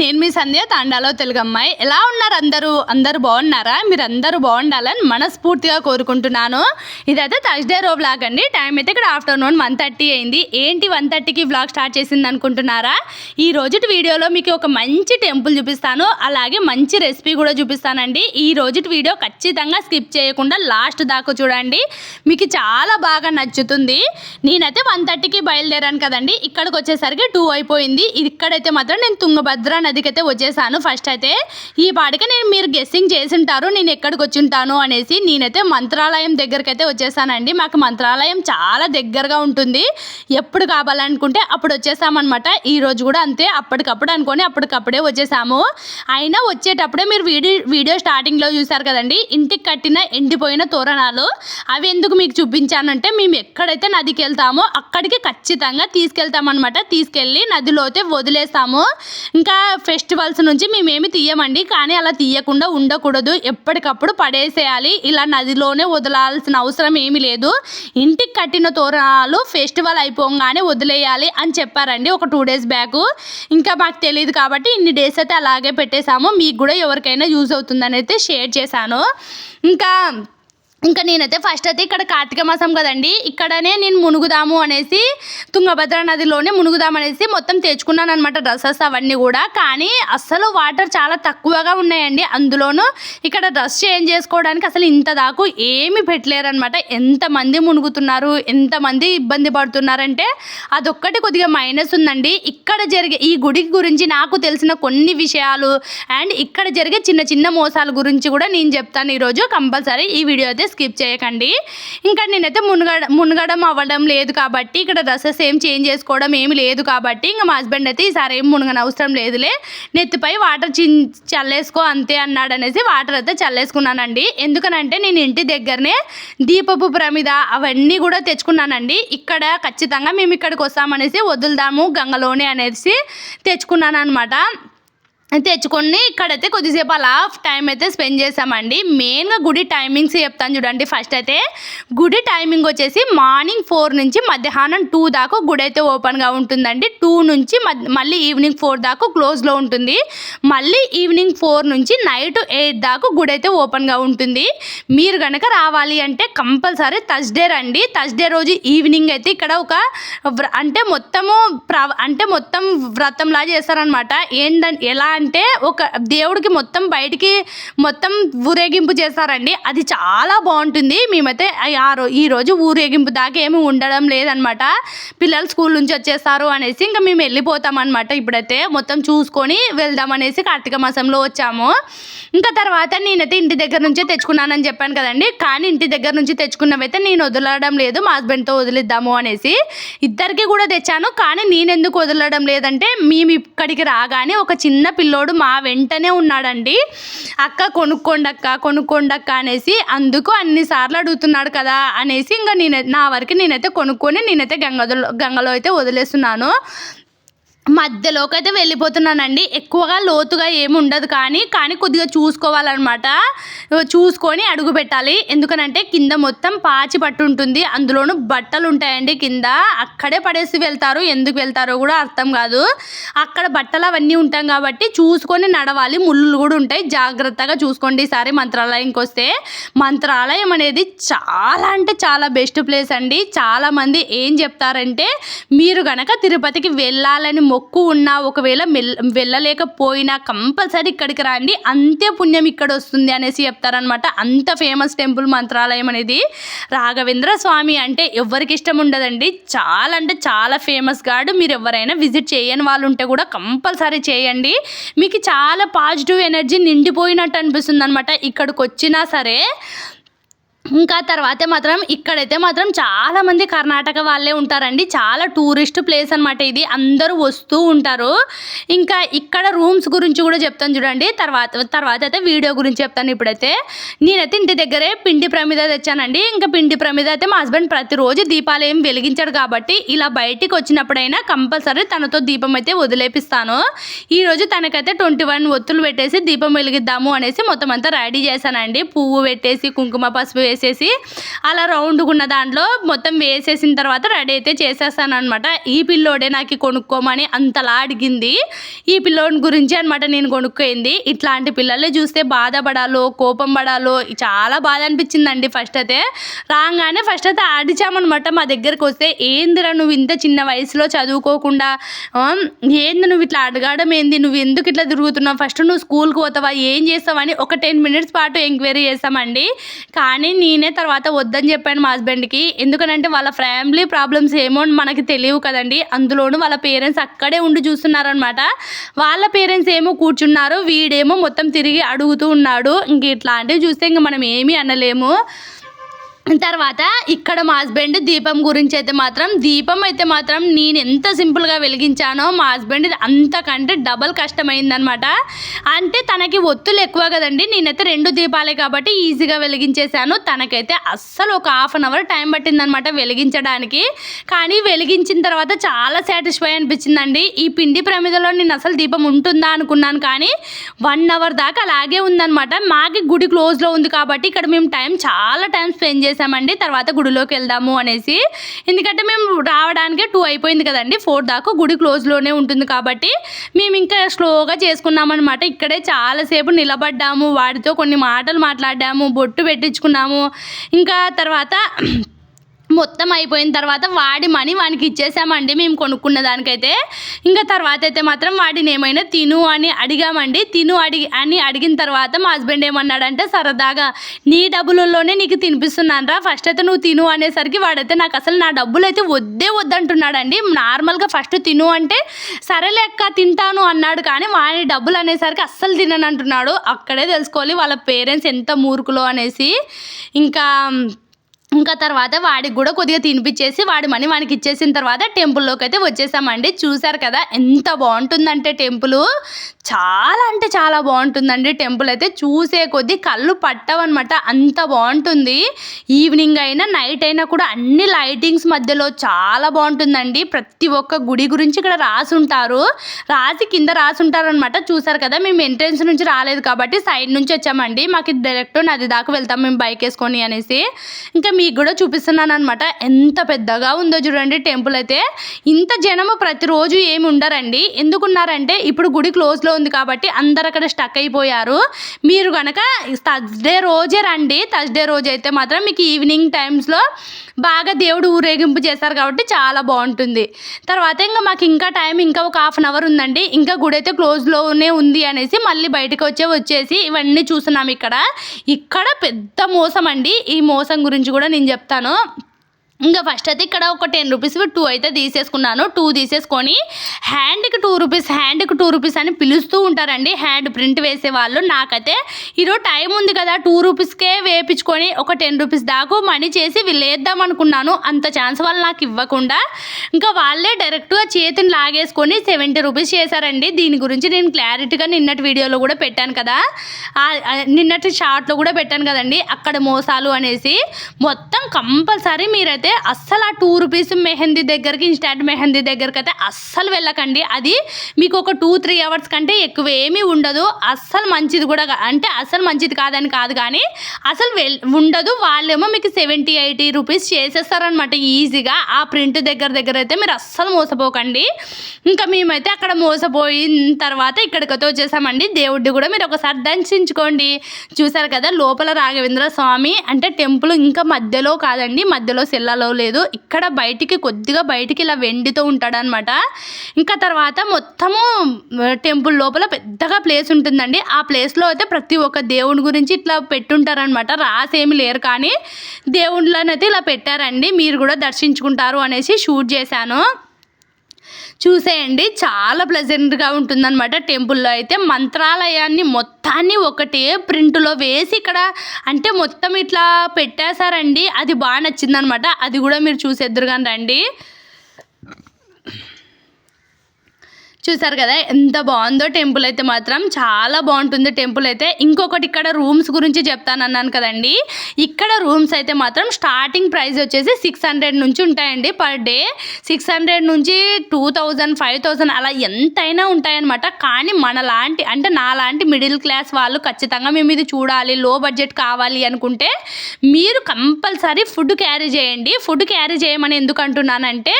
నేను మీ సంధ్య తాండాలో తెలుగు అమ్మాయి. ఎలా ఉన్నారు అందరూ? అందరూ బాగున్నారా? మీరు అందరూ బాగుండాలని మనస్ఫూర్తిగా కోరుకుంటున్నాను. ఇదైతే థర్స్డే రో బ్లాగ్ అండి. టైం అయితే ఇక్కడ ఆఫ్టర్నూన్ వన్ థర్టీ అయింది. ఏంటి వన్ థర్టీకి బ్లాగ్ స్టార్ట్ చేసింది అనుకుంటున్నారా? ఈ రోజుటి వీడియోలో మీకు ఒక మంచి టెంపుల్ చూపిస్తాను. అలాగే మంచి రెసిపీ కూడా చూపిస్తానండి. ఈ రోజుటి వీడియో ఖచ్చితంగా స్కిప్ చేయకుండా లాస్ట్ దాకా చూడండి. మీకు చాలా బాగా నచ్చుతుంది. నేనైతే వన్ థర్టీకి బయలుదేరాను కదండి. ఇక్కడికి వచ్చేసరికి టూ అయిపోయింది. ఇది ఇక్కడైతే మాత్రం నేను తుంగభద్ర నదికి అయితే వచ్చేసాను. ఫస్ట్ అయితే ఈ పాటికి నేను మీరు గెస్సింగ్ చేసింటారు నేను ఎక్కడికి వచ్చి ఉంటాను అనేసి నేనైతే మంత్రాలయం దగ్గరికి అయితే వచ్చేసానండి. మాకు మంత్రాలయం చాలా దగ్గరగా ఉంటుంది. ఎప్పుడు కావాలనుకుంటే అప్పుడు వచ్చేసామన్నమాట. ఈ రోజు కూడా అంతే అప్పటికప్పుడు అనుకొని అప్పటికప్పుడే వచ్చేసాము. అయినా వచ్చేటప్పుడే మీరు వీడియో వీడియో స్టార్టింగ్లో చూసారు కదండి ఇంటికి కట్టిన ఎండిపోయిన తోరణాలు అవి ఎందుకు మీకు చూపించానంటే మేము ఎక్కడైతే నదికి వెళ్తామో అక్కడికి ఖచ్చితంగా తీసుకెళ్తామన్నమాట. తీసుకెళ్ళి నదిలో అయితే వదిలేస్తాము. ఇంకా ఫెస్టివల్స్ నుంచి మేమేమి తీయమండి. కానీ అలా తీయకుండా ఉండకూడదు. ఎప్పటికప్పుడు పడేసేయాలి. ఇలా నదిలోనే వదలాల్సిన అవసరం ఏమీ లేదు. ఇంటికి కట్టిన తోరణాలు ఫెస్టివల్ అయిపోగానే వదిలేయాలి అని చెప్పారండి ఒక టూ డేస్ బ్యాక్. ఇంకా మాకు తెలియదు కాబట్టి ఇన్ని డేస్ అయితే అలాగే పెట్టేశాము. మీకు కూడా ఎవరికైనా యూజ్ అవుతుందని అయితే షేర్ చేశాను. ఇంకా ఇంకా నేనైతే ఫస్ట్ అయితే ఇక్కడ కార్తీక మాసం కదండి. ఇక్కడనే నేను మునుగుదాము అనేసి తుంగభద్ర నదిలోనే మునుగుదాం అనేసి మొత్తం తెచ్చుకున్నాను అనమాట డ్రెస్సెస్ అవన్నీ కూడా. కానీ అస్సలు వాటర్ చాలా తక్కువగా ఉన్నాయండి. అందులోనూ ఇక్కడ డ్రెస్ చేంజ్ చేసుకోవడానికి అసలు ఇంత దాకు ఏమి పెట్టలేరనమాట ఎంతమంది మునుగుతున్నారు ఎంతమంది ఇబ్బంది పడుతున్నారంటే అదొక్కటి కొద్దిగా మైనస్ ఉందండి. ఇక్కడ జరిగే ఈ గుడి గురించి నాకు తెలిసిన కొన్ని విషయాలు అండ్ ఇక్కడ జరిగే చిన్న చిన్న మోసాల గురించి కూడా నేను చెప్తాను ఈరోజు కంపల్సరీ ఈ వీడియో అయితే స్కిప్ చేయకండి. ఇంకా నేనైతే మునగడ మునగడం అవ్వడం లేదు కాబట్టి ఇక్కడ డ్రెస్సెస్ ఏం చేంజ్ చేసుకోవడం ఏమి లేదు కాబట్టి ఇంకా మా హస్బెండ్ అయితే ఈసారి ఏం మునగన అవసరం లేదులే. నెత్తిపై వాటర్ చి చల్లేసుకో అంతే అన్నాడు అనేసి వాటర్ అయితే చల్లేసుకున్నానండి. ఎందుకనంటే నేను ఇంటి దగ్గరనే దీపపు ప్రమిద అవన్నీ కూడా తెచ్చుకున్నానండి. ఇక్కడ ఖచ్చితంగా మేము ఇక్కడికి వస్తామనేసి వదులుదాము గంగలోనే అనేసి తెచ్చుకున్నాను అనమాట తెచ్చుకొని ఇక్కడైతే కొద్దిసేపు అలా టైం అయితే స్పెండ్ చేసామండి మెయిన్గా గుడి టైమింగ్స్ చెప్తాను చూడండి. ఫస్ట్ అయితే గుడి టైమింగ్ వచ్చేసి మార్నింగ్ ఫోర్ నుంచి మధ్యాహ్నం టూ దాకా గుడి అయితే ఓపెన్గా ఉంటుందండి. టూ నుంచి మళ్ళీ ఈవినింగ్ ఫోర్ దాకా క్లోజ్లో ఉంటుంది. మళ్ళీ ఈవినింగ్ ఫోర్ నుంచి నైట్ ఎయిట్ దాకా గుడి అయితే ఓపెన్గా ఉంటుంది. మీరు కనుక రావాలి అంటే కంపల్సరీ థర్స్డే రండి. థర్స్డే రోజు ఈవినింగ్ అయితే ఇక్కడ ఒక వ్ర- అంటే మొత్తము ప్ర అంటే మొత్తం వ్రతంలా చేస్తారనమాట ఏంటంటే ఎలా అంటే ఒక దేవుడికి మొత్తం బయటికి మొత్తం ఊరేగింపు చేస్తారండి అది చాలా బాగుంటుంది. మేమైతే ఆ- రో ఈ రోజు ఊరేగింపు దాకా ఏమి ఉండడం లేదనమాట పిల్లలు స్కూల్ నుంచి వచ్చేస్తారు అనేసి ఇంకా మేము వెళ్ళిపోతాం అనమాట ఇప్పుడైతే. మొత్తం చూసుకొని వెళ్దాం అనేసి కార్తీక మాసంలో వచ్చాము. ఇంకా తర్వాత నేనైతే ఇంటి దగ్గర నుంచే తెచ్చుకున్నానని చెప్పాను కదండి. కానీ ఇంటి దగ్గర నుంచి తెచ్చుకున్నవైతే నేను వదలడం లేదు. మా హస్బెండ్తో వదిలిద్దాము అనేసి ఇద్దరికి కూడా తెచ్చాను. కానీ నేను ఎందుకు వదలడం లేదంటే మేము ఇక్కడికి రాగానే ఒక చిన్న పిల్లోడు మా వెంటనే ఉన్నాడండి. అక్క కొనుక్కోండి అక్క కొనుక్కోండి అక్క అనేసి అందుకు అన్నిసార్లు అడుగుతున్నాడు కదా అనేసి ఇంకా నేను నా వరకు నేనైతే కొనుక్కొని నేనైతే గంగలో గంగలో అయితే వదిలేస్తున్నాను. మధ్యలోకి అయితే వెళ్ళిపోతున్నానండి. ఎక్కువగా లోతుగా ఏమి ఉండదు కానీ కానీ కొద్దిగా చూసుకోవాలన్నమాట. చూసుకొని అడుగు పెట్టాలి. ఎందుకనంటే కింద మొత్తం పాచి పట్టు ఉంటుంది. అందులోనూ బట్టలు ఉంటాయండి కింద. అక్కడే పడేసి వెళ్తారు. ఎందుకు వెళ్తారో కూడా అర్థం కాదు. అక్కడ బట్టలు అవన్నీ ఉంటాం కాబట్టి చూసుకొని నడవాలి. ముళ్ళు కూడా ఉంటాయి. జాగ్రత్తగా చూసుకోండి ఈసారి మంత్రాలయంకి వస్తే. మంత్రాలయం అనేది చాలా అంటే చాలా బెస్ట్ ప్లేస్ అండి. చాలామంది ఏం చెప్తారంటే మీరు గనక తిరుపతికి వెళ్ళాలని మొక్కు ఉన్నా ఒకవేళ మెల్ వెళ్ళలేకపోయినా కంపల్సరీ ఇక్కడికి రండి. అంతే పుణ్యం ఇక్కడ వస్తుంది అనేసి చెప్తారనమాట అంత ఫేమస్ టెంపుల్ మంత్రాలయం అనేది. రాఘవేంద్ర స్వామి అంటే ఎవరికి ఇష్టం ఉండదండి. చాలా అంటే చాలా ఫేమస్ గాడు. మీరు ఎవరైనా విజిట్ చేయని వాళ్ళు ఉంటే కూడా కంపల్సరీ చేయండి. మీకు చాలా పాజిటివ్ ఎనర్జీ నిండిపోయినట్టు అనిపిస్తుంది అనమాట ఇక్కడికి వచ్చినా సరే ఇంకా తర్వాత మాత్రం ఇక్కడైతే మాత్రం చాలా మంది కర్ణాటక వాళ్ళే ఉంటారండి. చాలా టూరిస్ట్ ప్లేస్ అనమాట ఇది. అందరూ వస్తూ ఉంటారు. ఇంకా ఇక్కడ రూమ్స్ గురించి కూడా చెప్తాను చూడండి. తర్వాత తర్వాత అయితే వీడియో గురించి చెప్తాను ఇప్పుడైతే. నేనైతే ఇంటి దగ్గరే పిండి ప్రమిద తెచ్చానండి. ఇంకా పిండి ప్రమిద అయితే మా హస్బెండ్ ప్రతిరోజు దీపాలు ఏం వెలిగించాడు కాబట్టి ఇలా బయటికి వచ్చినప్పుడైనా కంపల్సరీ తనతో దీపం అయితే వదిలేపిస్తాను. ఈరోజు తనకైతే ట్వంటీ వన్ ఒత్తులు పెట్టేసి దీపం వెలిగిద్దాము అనేసి మొత్తం అంతా రెడీ చేశానండి. పువ్వు పెట్టేసి కుంకుమ పసుపు వేసి వేసేసి అలా రౌండ్గా ఉన్న దాంట్లో మొత్తం వేసేసిన తర్వాత రెడీ అయితే చేసేస్తాను అనమాట ఈ పిల్లోడే నాకు కొనుక్కోమని అంతలా అడిగింది. ఈ పిల్లోడి గురించి అనమాట నేను కొనుక్కోయింది. ఇట్లాంటి పిల్లల్ని చూస్తే బాధపడాలో కోపం పడాలో చాలా బాధ అనిపించిందండి ఫస్ట్ అయితే. రాగానే ఫస్ట్ అయితే ఆడిచామన్నమాట మా దగ్గరకు వస్తే. ఏందిరా నువ్వు ఇంత చిన్న వయసులో చదువుకోకుండా ఏంది నువ్వు ఇట్లా అడగడం ఏంది? నువ్వు ఎందుకు ఇట్లా తిరుగుతున్నావు? ఫస్ట్ నువ్వు స్కూల్కి పోతావా? ఏం చేస్తావని ఒక టెన్ మినిట్స్ పాటు ఎంక్వైరీ చేస్తామండి. కానీ నేనే తర్వాత వద్దని చెప్పాను మా హస్బెండ్కి. ఎందుకనంటే వాళ్ళ ఫ్యామిలీ ప్రాబ్లమ్స్ ఏమో మనకి తెలియవు కదండి. అందులోనూ వాళ్ళ పేరెంట్స్ అక్కడే ఉండి చూస్తున్నారనమాట. వాళ్ళ పేరెంట్స్ ఏమో కూర్చున్నారు. వీడేమో మొత్తం తిరిగి అడుగుతూ ఉన్నాడు. ఇంక ఇట్లాంటివి చూస్తే ఇంక మనం ఏమీ అనలేము. తర్వాత ఇక్కడ మా హస్బెండ్ దీపం గురించి అయితే మాత్రం దీపం అయితే మాత్రం నేను ఎంత సింపుల్గా వెలిగించానో మా హస్బెండ్ అంతకంటే డబల్ కష్టమైందనమాట అంటే తనకి ఒత్తులు ఎక్కువ కదండి నేనైతే రెండు దీపాలే కాబట్టి ఈజీగా వెలిగించేశాను. తనకైతే అస్సలు ఒక హాఫ్ అన్ అవర్ టైం పట్టిందనమాట వెలిగించడానికి. కానీ వెలిగించిన తర్వాత చాలా సాటిస్ఫై అనిపించిందండి. ఈ పిండి ప్రమిదలో నేను అసలు దీపం ఉంటుందా అనుకున్నాను కానీ వన్ అవర్ దాకా అలాగే ఉందనమాట మాకి గుడి క్లోజ్లో ఉంది కాబట్టి ఇక్కడ మేము టైం చాలా టైం స్పెండ్ చేసామండి తర్వాత గుడిలోకి వెళ్దాము అనేసి. ఎందుకంటే మేము రావడానికే టూ అయిపోయింది కదండి ఫోర్ దాకా గుడి క్లోజ్లోనే ఉంటుంది కాబట్టి మేము ఇంకా స్లోగా చేసుకున్నామన్నమాట. ఇక్కడే చాలాసేపు నిలబడ్డాము వాడితో కొన్ని మాటలు మాట్లాడాము బొట్టు పెట్టించుకున్నాము. ఇంకా తర్వాత మొత్తం అయిపోయిన తర్వాత వాడి మనీ వానికి ఇచ్చేసామండి మేము కొనుక్కున్న దానికైతే. ఇంకా తర్వాత అయితే మాత్రం వాడిని ఏమైనా తిను అని అడిగామండి. తిను అడిగి అని అడిగిన తర్వాత మా హస్బెండ్ ఏమన్నాడంటే సరదాగా నీ డబ్బులలోనే నీకు తినిపిస్తున్నాను రా. ఫస్ట్ అయితే నువ్వు తిను అనేసరికి వాడైతే నాకు అసలు నా డబ్బులు అయితే వద్దే వద్దంటున్నాడండి. నార్మల్గా ఫస్ట్ తిను అంటే సరేలే అక్క తింటాను అన్నాడు. కానీ వాడి డబ్బులు అనేసరికి అస్సలు తినను అంటున్నాడు అక్కడే తెలుసుకోవాలి వాళ్ళ పేరెంట్స్ ఎంత మూర్ఖులో అనేసి. ఇంకా ఇంకా తర్వాత వాడికి కూడా కొద్దిగా తినిపించేసి వాడి మనీ వానికి ఇచ్చేసిన తర్వాత టెంపుల్లోకి అయితే వచ్చేసామండి. చూసారు కదా ఎంత బాగుంటుందంటే టెంపుల్. చాలా అంటే చాలా బాగుంటుందండి టెంపుల్ అయితే. చూసే కొద్దీ కళ్ళు పట్టవన్నమాట అంత బాగుంటుంది. ఈవినింగ్ అయినా నైట్ అయినా కూడా అన్ని లైటింగ్స్ మధ్యలో చాలా బాగుంటుందండి. ప్రతి ఒక్క గుడి గురించి ఇక్కడ రాసి ఉంటారు. రాసి కింద రాసి అనమాట చూసారు కదా మేము ఎంట్రెన్స్ నుంచి రాలేదు కాబట్టి సైడ్ నుంచి వచ్చామండి. మాకు డైరెక్ట్ నది దాకా వెళ్తాం మేము బైక్ వేసుకొని అనేసి. ఇంకా మీ మీకు కూడా చూపిస్తున్నాను అనమాట ఎంత పెద్దగా ఉందో చూడండి టెంపుల్ అయితే. ఇంత జనము ప్రతిరోజు ఏమి ఉండరండి. ఎందుకున్నారంటే ఇప్పుడు గుడి క్లోజ్లో ఉంది కాబట్టి అందరు అక్కడ స్టక్ అయిపోయారు. మీరు కనుక థర్స్డే రోజే రండి. థర్స్డే రోజు అయితే మాత్రం మీకు ఈవినింగ్ టైమ్స్లో బాగా దేవుడు ఊరేగింపు చేస్తారు కాబట్టి చాలా బాగుంటుంది. తర్వాత ఇంకా మాకు ఇంకా టైం ఇంకా ఒక హాఫ్ అన్ అవర్ ఉందండి. ఇంకా గుడి అయితే క్లోజ్లోనే ఉంది అనేసి మళ్ళీ బయటకు వచ్చే వచ్చేసి ఇవన్నీ చూస్తున్నాం ఇక్కడ. ఇక్కడ పెద్ద మోసం అండి ఈ మోసం గురించి కూడా నేను చెప్తాను. ఇంకా ఫస్ట్ అయితే ఇక్కడ ఒక టెన్ రూపీస్ టూ అయితే తీసేసుకున్నాను. టూ తీసేసుకొని హ్యాండ్కి టూ రూపీస్ హ్యాండ్కి టూ రూపీస్ అని పిలుస్తూ ఉంటారండి. హ్యాండ్ ప్రింట్ వేసే వాళ్ళు. నాకైతే ఈరోజు టైం ఉంది కదా టూ రూపీస్కే వేపించుకొని ఒక టెన్ రూపీస్ దాకా మనీ చేసి వీళ్ళేద్దాం అనుకున్నాను. అంత ఛాన్స్ వాళ్ళు నాకు ఇవ్వకుండా ఇంకా వాళ్ళే డైరెక్ట్గా చేతిని లాగేసుకొని సెవెంటీ రూపీస్ చేశారండి. దీని గురించి నేను క్లారిటీగా నిన్నటి వీడియోలో కూడా పెట్టాను కదా. నిన్నటి షార్ట్లో కూడా పెట్టాను కదండి. అక్కడ మోసాలు అనేసి మొత్తం కంపల్సరీ మీరైతే అయితే అస్సలు ఆ టూ రూపీస్ మెహందీ దగ్గరికి ఇన్స్టాంట్ మెహందీ దగ్గరికి అయితే అస్సలు వెళ్ళకండి. అది మీకు ఒక టూ త్రీ అవర్స్ కంటే ఎక్కువ ఏమీ ఉండదు. అస్సలు మంచిది కూడా అంటే అస్సలు మంచిది కాదని కాదు కానీ అసలు వెల్ ఉండదు. వాళ్ళేమో మీకు సెవెంటీ ఎయిటీ రూపీస్ చేసేస్తారనమాట ఈజీగా. ఆ ప్రింట్ దగ్గర దగ్గర అయితే మీరు అస్సలు మోసపోకండి. ఇంకా మేమైతే అక్కడ మోసపోయిన తర్వాత ఇక్కడికైతే వచ్చేసామండి. దేవుడిని కూడా మీరు ఒకసారి దర్శించుకోండి. చూసారు కదా లోపల రాఘవేంద్ర స్వామి అంటే టెంపుల్ ఇంకా మధ్యలో కాదండి. మధ్యలో సెల్ల అలో లేదు. ఇక్కడ బయటికి కొద్దిగా బయటికి ఇలా వెండితో ఉంటాడనమాట. ఇంకా తర్వాత మొత్తము టెంపుల్ లోపల పెద్దగా ప్లేస్ ఉంటుందండి. ఆ ప్లేస్లో అయితే ప్రతి ఒక్క దేవుని గురించి ఇట్లా పెట్టుంటారనమాట. రాసేమి లేరు కానీ దేవుళ్ళనైతే ఇలా పెట్టారండి. మీరు కూడా దర్శించుకుంటారు అనేసి షూట్ చేశాను. చూసేయండి. చాలా ప్లెజెంట్గా ఉంటుందన్నమాట టెంపుల్లో అయితే. మంత్రాలయాన్ని మొత్తాన్ని ఒకటే ప్రింట్లో వేసి ఇక్కడ అంటే మొత్తం ఇట్లా పెట్టేశారండి. అది బాగా నచ్చిందనమాట అది కూడా మీరు చూసేద్దరు కానీ రండి. చూసారు కదా ఎంత బాగుందో టెంపుల్ అయితే మాత్రం చాలా బాగుంటుంది టెంపుల్ అయితే. ఇంకొకటి ఇక్కడ రూమ్స్ గురించి చెప్తాను అన్నాను కదండి. ఇక్కడ రూమ్స్ అయితే మాత్రం స్టార్టింగ్ ప్రైస్ వచ్చేసి సిక్స్ హండ్రెడ్ నుంచి ఉంటాయండి పర్ డే. సిక్స్ హండ్రెడ్ నుంచి టూ థౌజండ్ ఫైవ్ థౌజండ్ అలా ఎంతైనా ఉంటాయన్నమాట. కానీ మన లాంటి అంటే నా లాంటి మిడిల్ క్లాస్ వాళ్ళు ఖచ్చితంగా మేము ఇది చూడాలి లో బడ్జెట్ కావాలి అనుకుంటే మీరు కంపల్సరీ ఫుడ్ క్యారీ చేయండి. ఫుడ్ క్యారీ చేయమని ఎందుకు అంటున్నానంటే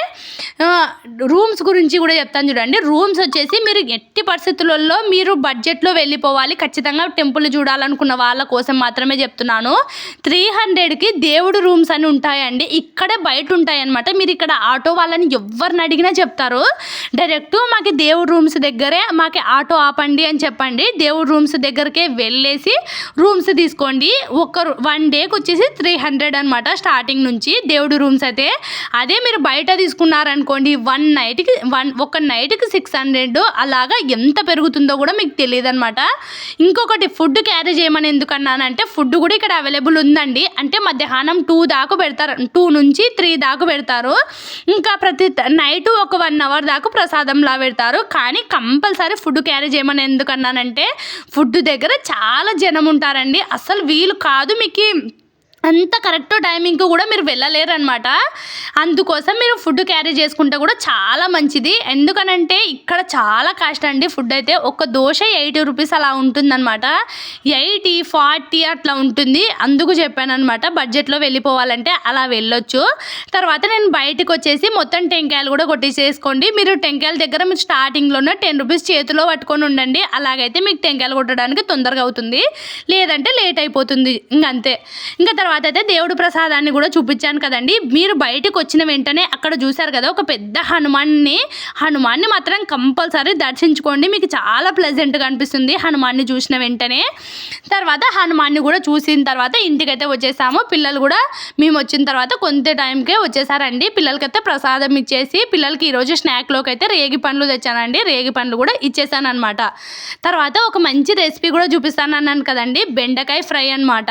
రూమ్స్ గురించి కూడా చెప్తాను చూడండి. రూమ్స్ వచ్చేసి మీరు ఎట్టి పరిస్థితులలో మీరు బడ్జెట్లో వెళ్ళిపోవాలి. ఖచ్చితంగా టెంపుల్ చూడాలనుకున్న వాళ్ళ కోసం మాత్రమే చెప్తున్నాను. త్రీ హండ్రెడ్కి దేవుడు రూమ్స్ అని ఉంటాయండి. ఇక్కడే బయట ఉంటాయన్నమాట. మీరు ఇక్కడ ఆటో వాళ్ళని ఎవరిని అడిగినా చెప్తారు. డైరెక్ట్ మాకు దేవుడు రూమ్స్ దగ్గరే మాకు ఆటో ఆపండి అని చెప్పండి. దేవుడు రూమ్స్ దగ్గరకే వెళ్ళేసి రూమ్స్ తీసుకోండి. ఒక వన్ డేకి వచ్చేసి త్రీ హండ్రెడ్ అనమాట స్టార్టింగ్ నుంచి దేవుడు రూమ్స్ అయితే. అదే మీరు బయట తీసుకున్నారనుకోండి వన్ నైట్కి వన్ ఒక నైట్కి సిక్స్ హండ్రెడ్ అలాగా ఎంత పెరుగుతుందో కూడా మీకు తెలియదు అనమాట ఇంకొకటి ఫుడ్ క్యారీ చేయమని ఎందుకన్నానంటే ఫుడ్ కూడా ఇక్కడ అవైలబుల్ ఉందండి. అంటే మధ్యాహ్నం టూ దాకా పెడతారు. టూ నుంచి త్రీ దాకా పెడతారు. ఇంకా ప్రతి నైట్ ఒక వన్ అవర్ దాకా ప్రసాదంలా పెడతారు. కానీ కంపల్సరీ ఫుడ్ క్యారీ చేయమని ఎందుకన్నానంటే ఫుడ్ దగ్గర చాలా జనం ఉంటారండి. అసలు వీలు కాదు మీకు అంత కరెక్ట్ టైమింగ్కి కూడా మీరు వెళ్ళలేరు అనమాట అందుకోసం మీరు ఫుడ్ క్యారీ చేసుకుంటే కూడా చాలా మంచిది. ఎందుకనంటే ఇక్కడ చాలా కాస్ట్ అండి ఫుడ్ అయితే. ఒక దోశ ఎయిటీ రూపీస్ అలా ఉంటుందన్నమాట. ఎయిటీ ఫార్టీ అట్లా ఉంటుంది. అందుకు చెప్పాను అనమాట బడ్జెట్లో వెళ్ళిపోవాలంటే అలా వెళ్ళొచ్చు. తర్వాత నేను బయటకు వచ్చేసి మొత్తం టెంకాయలు కూడా కొట్టేసేసుకోండి. మీరు టెంకాయల దగ్గర మీరు స్టార్టింగ్లోనే టెన్ రూపీస్ చేతిలో పట్టుకొని ఉండండి. అలాగైతే మీకు టెంకాయలు కొట్టడానికి తొందరగా అవుతుంది. లేదంటే లేట్ అయిపోతుంది. ఇంకంతే. ఇంకా తర్వాత అయితే దేవుడు ప్రసాదాన్ని కూడా చూపించాను కదండి. మీరు బయటకు వచ్చిన వెంటనే అక్కడ చూశారు కదా ఒక పెద్ద హనుమాన్ని హనుమాన్ని మాత్రం కంపల్సరీ దర్శించుకోండి. మీకు చాలా ప్లెజెంట్గా అనిపిస్తుంది హనుమాన్ని చూసిన వెంటనే. తర్వాత హనుమాన్ని కూడా చూసిన తర్వాత ఇంటికైతే వచ్చేసాము. పిల్లలు కూడా మేము వచ్చిన తర్వాత కొంత టైంకే వచ్చేసారండి. పిల్లలకైతే ప్రసాదం ఇచ్చేసి పిల్లలకి ఈరోజు స్నాక్లోకి అయితే రేగి పండ్లు తెచ్చానండి. రేగి పండ్లు కూడా ఇచ్చేసాను అనమాట తర్వాత ఒక మంచి రెసిపీ కూడా చూపిస్తాను అన్నాను కదండి. బెండకాయ ఫ్రై అనమాట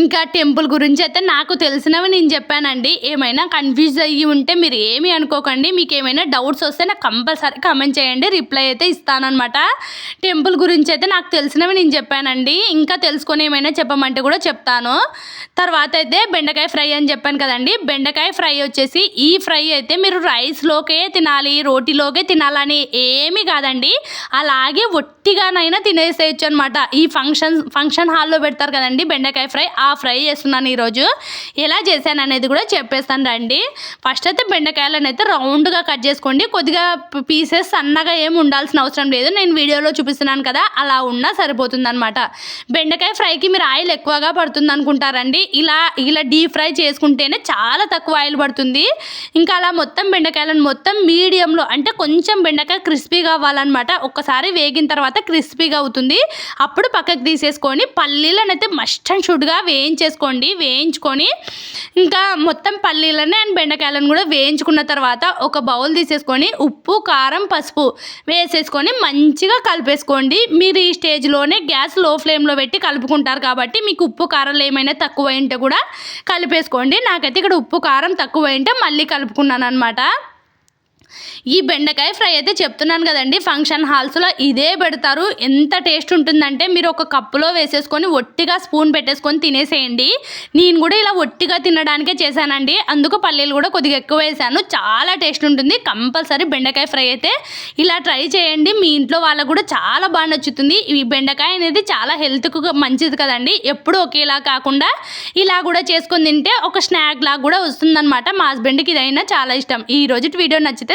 ఇంకా టెంపుల్ గురించి అయితే నాకు తెలిసినవి నేను చెప్పానండి. ఏమైనా కన్ఫ్యూజ్ అయ్యి ఉంటే మీరు ఏమి అనుకోకండి. మీకు ఏమైనా డౌట్స్ వస్తే నాకు కంపల్సరీ కమెంట్ చేయండి. రిప్లై అయితే ఇస్తానమాట టెంపుల్ గురించి అయితే నాకు తెలిసినవి నేను చెప్పానండి. ఇంకా తెలుసుకొని ఏమైనా చెప్పమంటే కూడా చెప్తాను. తర్వాత అయితే బెండకాయ ఫ్రై అని చెప్పాను కదండి. బెండకాయ ఫ్రై వచ్చేసి ఈ ఫ్రై అయితే మీరు రైస్లోకే తినాలి రోటీలోకే తినాలని ఏమీ కాదండి. అలాగే ఒట్టిగానైనా తినేసేయచ్చు అనమాట ఈ ఫంక్షన్ ఫంక్షన్ హాల్లో పెడతారు కదండి బెండకాయ ఫ్రై. ఆ ఫ్రై చేస్తున్నాను ఈరోజు. ఎలా చేశాను అనేది కూడా చెప్పేస్తాను రండి. ఫస్ట్ అయితే బెండకాయలను అయితే రౌండ్గా కట్ చేసుకోండి. కొద్దిగా పీసెస్ సన్నగా ఏమి ఉండాల్సిన అవసరం లేదు. నేను వీడియోలో చూపిస్తున్నాను కదా అలా ఉన్నా సరిపోతుంది అనమాట బెండకాయ ఫ్రైకి మీరు ఆయిల్ ఎక్కువగా పడుతుంది అనుకుంటారండి ఇలా ఇలా డీప్ ఫ్రై చేసుకుంటేనే చాలా తక్కువ ఆయిల్ పడుతుంది. ఇంకా అలా మొత్తం బెండకాయలను మొత్తం మీడియంలో అంటే కొంచెం బెండకాయ క్రిస్పీగా అవ్వాలన్నమాట. ఒక్కసారి వేగిన తర్వాత క్రిస్పీగా అవుతుంది. అప్పుడు పక్కకు తీసేసుకొని పల్లీలను అయితే మస్ట్ అండ్ షుడ్గా వేయించేసుకోండి. వేయించుకొని ఇంకా మొత్తం పల్లీలని అండ్ బెండకాయలను కూడా వేయించుకున్న తర్వాత ఒక బౌల్ తీసేసుకొని ఉప్పు కారం పసుపు వేసేసుకొని మంచిగా కలిపేసుకోండి. మీరు ఈ స్టేజ్లోనే గ్యాస్లో ఫ్లేమ్లో పెట్టి కలుపుకుంటారు కాబట్టి మీకు ఉప్పు కారాలు ఏమైనా తక్కువ ఉంటే కూడా కలిపేసుకోండి. నాకైతే ఇక్కడ ఉప్పు కారం తక్కువ ఉంటే మళ్ళీ కలుపుకున్నాను అనమాట ఈ బెండకాయ ఫ్రై అయితే చెప్తున్నాను కదండి. ఫంక్షన్ హాల్స్లో ఇదే పెడతారు. ఎంత టేస్ట్ ఉంటుందంటే మీరు ఒక కప్పులో వేసేసుకొని ఒట్టిగా స్పూన్ పెట్టేసుకొని తినేసేయండి. నేను కూడా ఇలా ఒట్టిగా తినడానికే చేశానండి. అందుకు పల్లీలు కూడా కొద్దిగా ఎక్కువ వేసాను. చాలా టేస్ట్ ఉంటుంది. కంపల్సరీ బెండకాయ ఫ్రై అయితే ఇలా ట్రై చేయండి. మీ ఇంట్లో వాళ్ళకు కూడా చాలా బాగా నచ్చుతుంది. ఈ బెండకాయ అనేది చాలా హెల్త్కు మంచిది కదండి. ఎప్పుడు ఒకేలా కాకుండా ఇలా కూడా చేసుకొని తింటే ఒక స్నాక్ లాగా కూడా వస్తుందన్నమాట. మా హస్బెండ్కి ఇదైనా చాలా ఇష్టం. ఈ రోజు వీడియో నచ్చితే